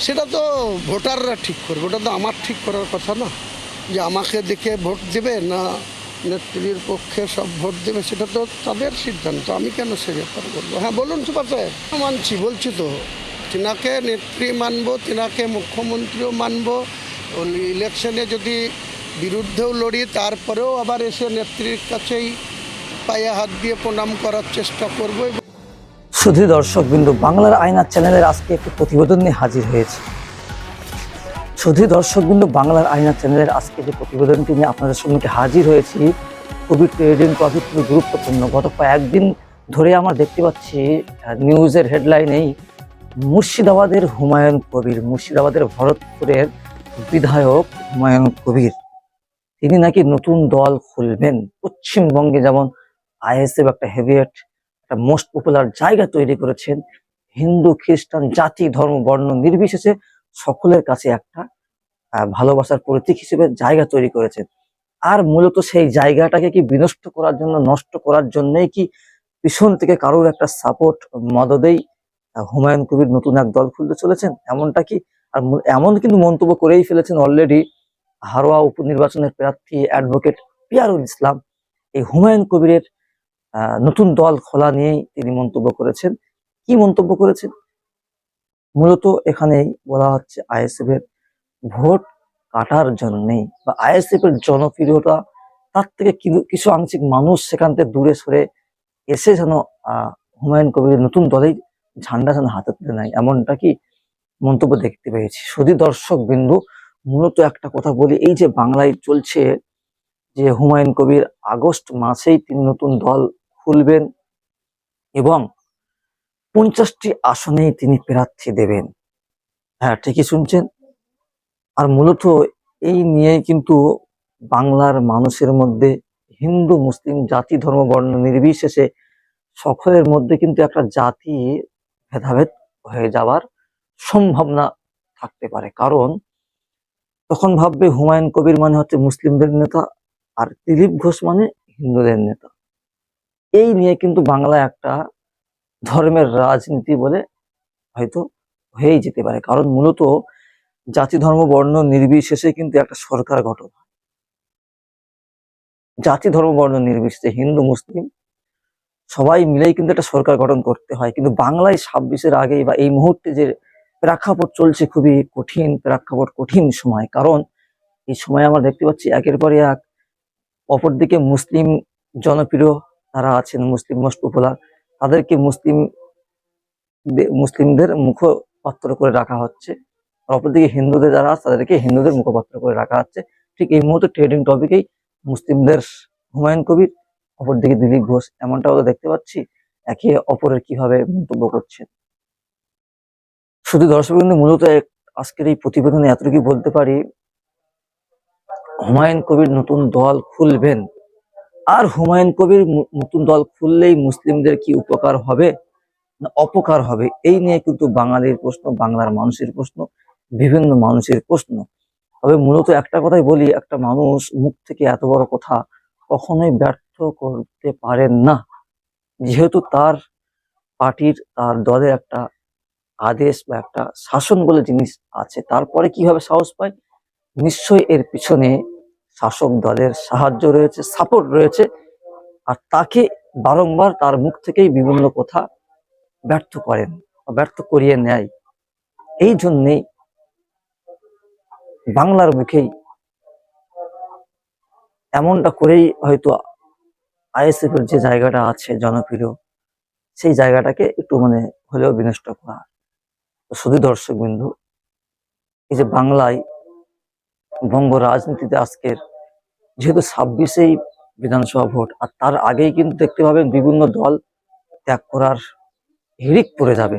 সেটা তো ভোটাররা ঠিক করবে ওটা তো আমার ঠিক করার কথা না। যে আমাকে দেখে ভোট দেবে না নেত্রীর পক্ষে সব ভোট দেবে, সেটা তো তাদের সিদ্ধান্ত, আমি কেন সে ব্যাপার বলব? হ্যাঁ বলুন সুপার সাহেব। মানছি, বলছি তো, তিনাকে নেত্রী মানবো, তিনাকে মুখ্যমন্ত্রীও মানবো। ইলেকশনে যদি বিরুদ্ধেও লড়ি, তারপরেও আবার এসে নেত্রীর কাছেই পায়ে হাত দিয়ে প্রণাম করার চেষ্টা করব। শুধু দর্শক বিন্দু বাংলার আয়না চ্যানেলের আজকে একটি প্রতিবেদন নিয়ে হাজির হয়েছে। শুধু দর্শক বিন্দু বাংলার আয়না চ্যানেলের আজকে যে প্রতিবেদনটি নিয়ে আপনাদের সম্মুখে হাজির হয়েছি খুবই ট্রেডিং টপিক খুবই গুরুত্বপূর্ণ। গত কয়েকদিন ধরে আমরা দেখতে পাচ্ছি নিউজের হেডলাইনেই মুর্শিদাবাদের হুমায়ুন কবির, মুর্শিদাবাদের ভরতপুরের বিধায়ক হুমায়ুন কবির। তিনি নাকি নতুন দল খুলবেন, পশ্চিমবঙ্গে যেমন আইএসএফ একটা হেভিয়েট একটা মোস্ট পপুলার জায়গা তৈরি করেছেন। হিন্দু, খ্রিস্টান, জাতি, ধর্ম, বর্ণ নির্বিশেষে সকলের কাছে একটা ভালোবাসার প্রতীক হিসেবে জায়গা তৈরি করেছেন। আর মূলত সেই জায়গাটাকে কি বিনষ্ট করার জন্য, নষ্ট করার জন্যই কি পিছন থেকে কারোর একটা সাপোর্ট মদদেই হুমায়ুন কবির নতুন এক দল খুলতে চলেছেন? এমনটা কি? আর এমন কিন্তু মন্তব্য করেই ফেলেছেন অলরেডি হারোয়া উপনির্বাচনের প্রার্থী অ্যাডভোকেট পিয়ারুল ইসলাম। এই হুমায়ুন কবিরের নতুন দল খোলা নিয়েই তিনি মন্তব্য করেছেন। কি মন্তব্য করেছেন? মূলত এখানেই বলা হচ্ছে আইএসএফ এর ভোট কাটার জন্যেই বা আইএসএফ এর জনপ্রিয়তা, তার থেকে কিছু- আংশিক মানুষ সেখান থেকে দূরে সরে এসে যেন হুমায়ুন কবির নতুন দলেই ঝান্ডা যেন হাতে তুলে নেয়, এমনটা কি মন্তব্য দেখতে পেয়েছি। শুধু দর্শক বিন্দু, মূলত একটা কথা বলি, এই যে বাংলায় চলছে যে হুমায়ুন কবির আগস্ট মাসেই তিনি নতুন দল খুলবেন এবং পঞ্চাশটি আসনেই তিনি প্রার্থী দেবেন। হ্যাঁ ঠিকই শুনছেন? আর মূলত এই নিয়েই কিন্তু বাংলার মানুষের মধ্যে হিন্দু, মুসলিম জাতি, ধর্ম, বর্ণ নির্বিশেষে সকলের মধ্যে কিন্তু একটা জাতি ভেদাভেদ হয়ে যাওয়ার সম্ভাবনা থাকতে পারে। কারণ তখন ভাববে হুমায়ুন কবির মানে হচ্ছে মুসলিমদের নেতা আর দিলীপ ঘোষ মানে হিন্দুদের নেতা। এই নিয়ে কিন্তু বাংলায় একটা ধর্মের রাজনীতি বলে হয়তো হয়েই যেতে পারে। কারণ মূলত জাতি, ধর্ম, বর্ণ নির্বিশেষে কিন্তু একটা সরকার গঠন জাতি, ধর্ম, বর্ণ নির্বিশেষে হিন্দু, মুসলিম সবাই মিলেই কিন্তু একটা সরকার গঠন করতে হয়। কিন্তু বাংলায় ছাব্বিশের আগেই বা এই মুহূর্তে যে প্রেক্ষাপট চলছে খুবই কঠিন, প্রেক্ষাপট কঠিন সময়। কারণ এই সময় আমরা দেখতে পাচ্ছি একের পর এক অপরদিকে মুসলিম জনপ্রিয় তারা আছেন মুসলিম মোস্ট পপুলার তাদেরকে মুসলিম মুসলিমদের মুখপাত্র করে রাখা হচ্ছে। আর অপরদিকে হিন্দুদের যারা আছে, তাদেরকে হিন্দুদের মুখপাত্র করে রাখা হচ্ছে। ঠিক এই মুহূর্তে ট্রেডিং টপিকেই মুসলিমদের হুমায়ুন কবির, অপরদিকে দিলীপ ঘোষ, এমনটাও দেখতে পাচ্ছি। একে অপরের কীভাবে মন্তব্য করছেন। শুধু দর্শক মূলত আজকের এই প্রতিবেদনে এতটুকু বলতে পারি, হুমায়ুন কবির নতুন দল খুলবেন আর হুমায়ুন কবির নতুন দল খুললেই মুসলিমদের কি উপকার হবে? না, অপকার হবে? এই নিয়ে কিন্তু বাঙালির প্রশ্ন, বাংলার মানুষের প্রশ্ন, বিভিন্ন মানুষের প্রশ্ন। তবে মূলত একটা কথাই বলি, একটা মানুষ মুখ থেকে এত বড় কথা কখনোই ব্যর্থ করতে পারেন না। যেহেতু তার পার্টির, তার দলের একটা আদেশ বা একটা শাসন বলে জিনিস আছে, তারপরে কীভাবে সাহস পায়? নিশ্চয়ই এর পিছনে শাসক দলের সাহায্য রয়েছে সাপোর্ট রয়েছে। আর তাকে বারংবার তার মুখ থেকেই বিভিন্ন কথা ব্যর্থ করেন ব্যর্থ করিয়ে নেয়। এই জন্যেই বাংলার মুখেই এমনটা করেই হয়তো আইএসএফ এর যে জায়গাটা আছে জনপ্রিয়, সেই জায়গাটাকে একটু মানে হলেও বিনষ্ট করা। শুধু দর্শক বিন্দু এই যে বাংলায় বঙ্গ রাজনীতিতে আজকের যেহেতু ছাব্বিশেই বিধানসভা ভোট, আর তার আগেই কিন্তু দেখতে পাবেন বিভিন্ন দল ত্যাগ করার হিড়িক পড়ে যাবে।